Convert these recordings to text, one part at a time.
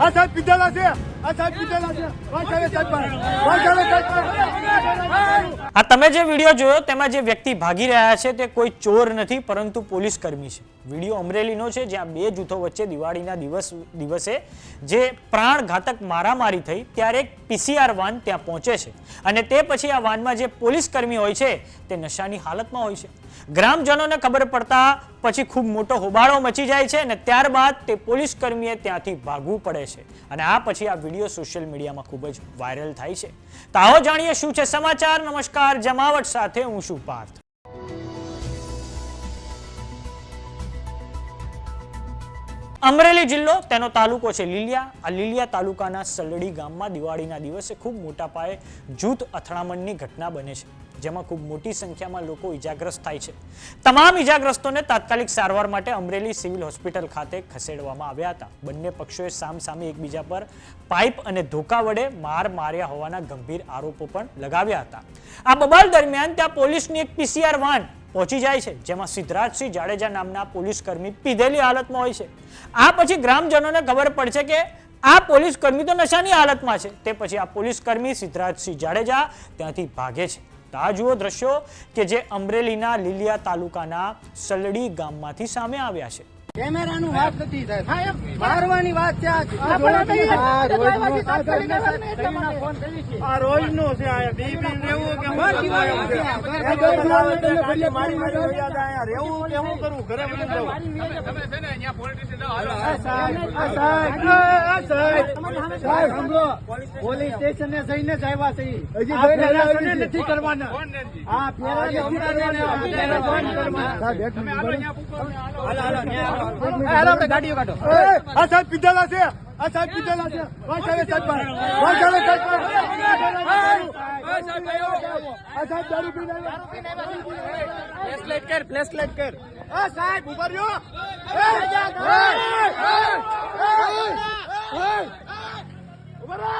આ સાહેબ પીધેલા છે. આ તમે જે વીડિયો જોયો, તેમાં જે વ્યક્તિ ભાગી રહ્યા છે, તે કોઈ ચોર નથી, પરંતુ પોલીસ કર્મી છે. વીડિયો અમરેલીનો છે, જ્યાં બે જૂથો વચ્ચે દિવાળીના દિવસ, દિવસે જે પ્રાણઘાતક મારામારી થઈ, ત્યારે એક પીસીઆર વાન ત્યાં પહોંચે છે. અને તે પછી આ વાનમાં જે પોલીસ કર્મી હોય છે, તે નશાની હાલતમાં હોય છે. ગ્રામજનોને ખબર પડતા પછી ખૂબ મોટો હોબાળો મચી જાય છે અને ત્યારબાદ તે પોલીસ કર્મીએ ત્યાંથી ભાગવું પડે છે. અને આ પછી આ વીડિયો સોશિયલ મીડિયામાં ખૂબ જ વાયરલ થાય છે. તો જાણીએ શું છે સમાચાર. નમસ્કાર, જમાવટ સાથે હું શું પાર્થ. અમરેલી જિલ્લો, તેનો તાલુકો છે લીલિયા. આ લીલિયા તાલુકાના સલડી ગામમાં દિવાળીના દિવસે ખૂબ મોટા પાયે જૂથ અથડામણની ઘટના બને છે. જેમાં ખૂબ મોટી સંખ્યામાં લોકો ઈજાગ્રસ્ત થાય છે. તમામ ઈજાગ્રસ્તોને તાત્કાલિક સારવાર માટે અમરેલી સિવિલ હોસ્પિટલ ખાતે ખસેડવામાં આવ્યા હતા. બંને પક્ષોએ સામસામે એકબીજા પર પાઇપ અને ધોકા વડે માર માર્યા હોવાના ગંભીર આરોપો પણ લગાવ્યા હતા. આ બબાલ દરમિયાન ત્યાં પોલીસની એક પીસીઆર વાન પહોંચી જાય છે, જેમાં સિદ્ધરાજસિંહ જાડેજા નામના પોલીસ કર્મી પીધેલી હાલતમાં હોય છે. આ પછી ગ્રામજનોને ખબર પડશે કે આ પોલીસ કર્મી તો નશાની હાલતમાં છે. તે પછી આ પોલીસ કર્મી સિદ્ધરાજસિંહ જાડેજા ત્યાંથી ભાગે છે. આ જુઓ દ્રશ્યો કે જે અમરેલીના લીલિયા તાલુકાના સલડી ગામમાંથી સામે આવ્યા છે. કેમેરાનું વાત નથી સાહેબ. મારવાની વાત છે આ. રોજનું છે. રહેવું કે હું રહેવું કે હું કરું? ઘરે. પોલીસ સ્ટેશને જઈને જ આવ્યા છે. હજી નથી. કરવાના. આ ફેરા નથી કરવાના. આ ફેરા બંધ એ, આ સાહેબ પીધેલા છે આ સાહેબ પીધેલા છે વાંચ સાહેબ પર. સાહેબ આ સાહેબ દારૂ પીને. આ સાહેબ ઊભા રહ્યો ઊભા રહો.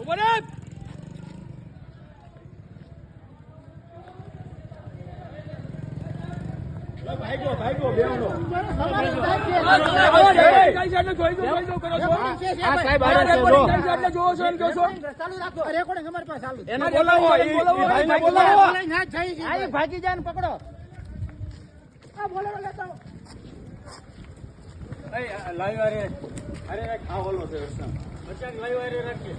ઊભા રહો. ભાગી જાય પકડો લાઈવ અરે અરે આ ઓલો છે બચ્ચા લાઈવ અરે રાખીએ.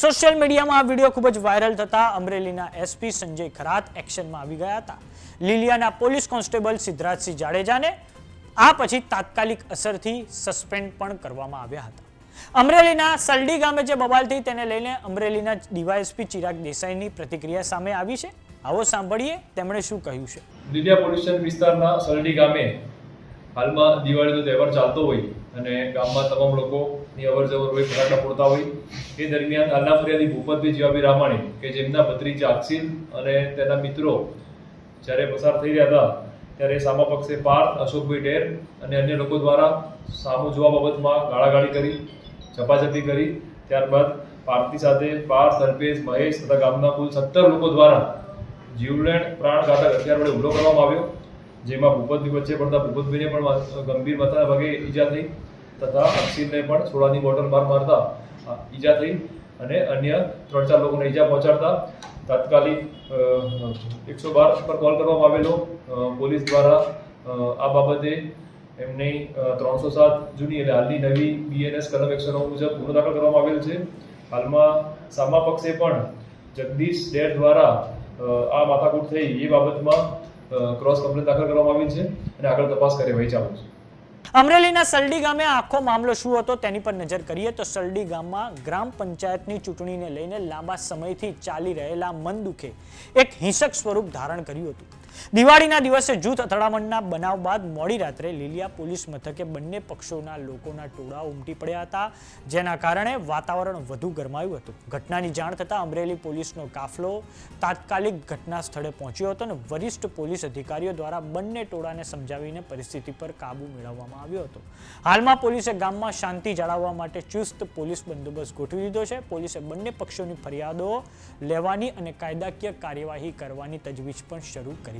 સોશિયલ મીડિયામાં આ વીડિયો ખૂબ જ વાયરલ થતા અમરેલીના એસપી સંજય ખરાત એક્શનમાં આવી ગયા હતા. લીલિયાના પોલીસ કોન્સ્ટેબલ સિદ્ધરાજસિંહ જાડેજાને આ પછી તાત્કાલિક અસરથી સસ્પેન્ડ પણ કરવામાં આવ્યા હતા. અમરેલીના સલડી ગામે જે બબાલ થઈ તેને લઈને અમરેલીના ડીવાયએસપી ચિરાગ દેસાઈની પ્રતિક્રિયા સામે આવી છે. આવો સાંભળીએ તેમણે શું કહ્યું છે. લીલિયા પોલીસ વિસ્તારના સલડી ગામે હાલમાં દિવાળીનો તહેવાર ચાલતો હોય અને ગામમાં તમામ લોકોની અવર જવર હોય ફટાકડા ફોડતા હોય. એ દરમિયાન હાલના ફરિયાદી ભૂપતભાઈ જીવાભાઈ રામાણી, કે જેમના ભત્રીજા અક્ષિલ અને તેના મિત્રો જ્યારે પસાર થઈ રહ્યા હતા, ત્યારે સામા પક્ષે પાર્થ, અશોકભાઈ ઢેર અને અન્ય લોકો દ્વારા સામો જોવા બાબતમાં ગાળાગાળી કરી, ઝપાઝપી કરી. ત્યારબાદ પાર્થની સાથે પાર્થ અલ્પેશ મહેશ તથા ગામના કુલ સત્તર લોકો દ્વારા જીવલેણ પ્રાણઘાતક હથિયાર વડે હુમલો કરવામાં આવ્યો. જેમાં ભૂપતની વચ્ચે પડતા ભૂપતભાઈને પણ ગંભીર માથાના ભાગે ઈજા થઈ તથા અક્ષિતને પણ સોડાની બોટલ બહાર મારતા ઈજા થઈ અને અન્ય ત્રણ ચાર લોકોને ઈજા પહોંચાડતા. તાત્કાલિક એકસો બાર પર કોલ કરવામાં આવેલો. પોલીસ દ્વારા આ બાબતે એમની ત્રણસો સાત જૂની એટલે હાલની નવી બીએનએસ કલમ એકસો નવ મુજબ ગુનો દાખલ કરવામાં આવેલ છે. હાલમાં સામા પક્ષે પણ જગદીશ ડેર દ્વારા આ માથાકૂટ થઈ. એ બાબતમાં ક્રોસ કમ્પ્લેન દાખલ કરવામાં આવી છે અને આગળ તપાસ કાર્યવાહી ચાલુ છે. અમરેલીના સલડી ગામે આખો મામલો શું હતો તેની પર નજર કરીએ તો સલડી ગામમાં ગ્રામ પંચાયતની ચૂંટણીને લઈને લાંબા સમયથી ચાલી રહેલા મન દુખે એક હિંસક સ્વરૂપ ધારણ કર્યું હતું. દિવાળીના દિવસે જૂથ અથડામણના બનાવ બાદ મોડી રાત્રે લીલિયા પોલીસ મથકે બંને પક્ષોના લોકોના ટોળા ઉમટી પડ્યા હતા, જેના કારણે વાતાવરણ વધુ ગરમાયું હતું. ઘટનાની જાણ થતાં અમરેલી પોલીસનો કાફલો તાત્કાલિક ઘટના સ્થળે પહોંચ્યો હતો અને વરિષ્ઠ પોલીસ અધિકારીઓ દ્વારા બંને ટોળાને સમજાવીને પરિસ્થિતિ પર કાબુ મેળવવામાં આવ્યો હતો. હાલમાં પોલીસે ગામમાં શાંતિ જાળવવા માટે ચુસ્ત પોલીસ બંદોબસ્ત ગોઠવી દીધો છે. પોલીસે બંને પક્ષોની ફરિયાદો લેવાની અને કાયદાકીય કાર્યવાહી કરવાની તજવીજ પણ શરૂ કરી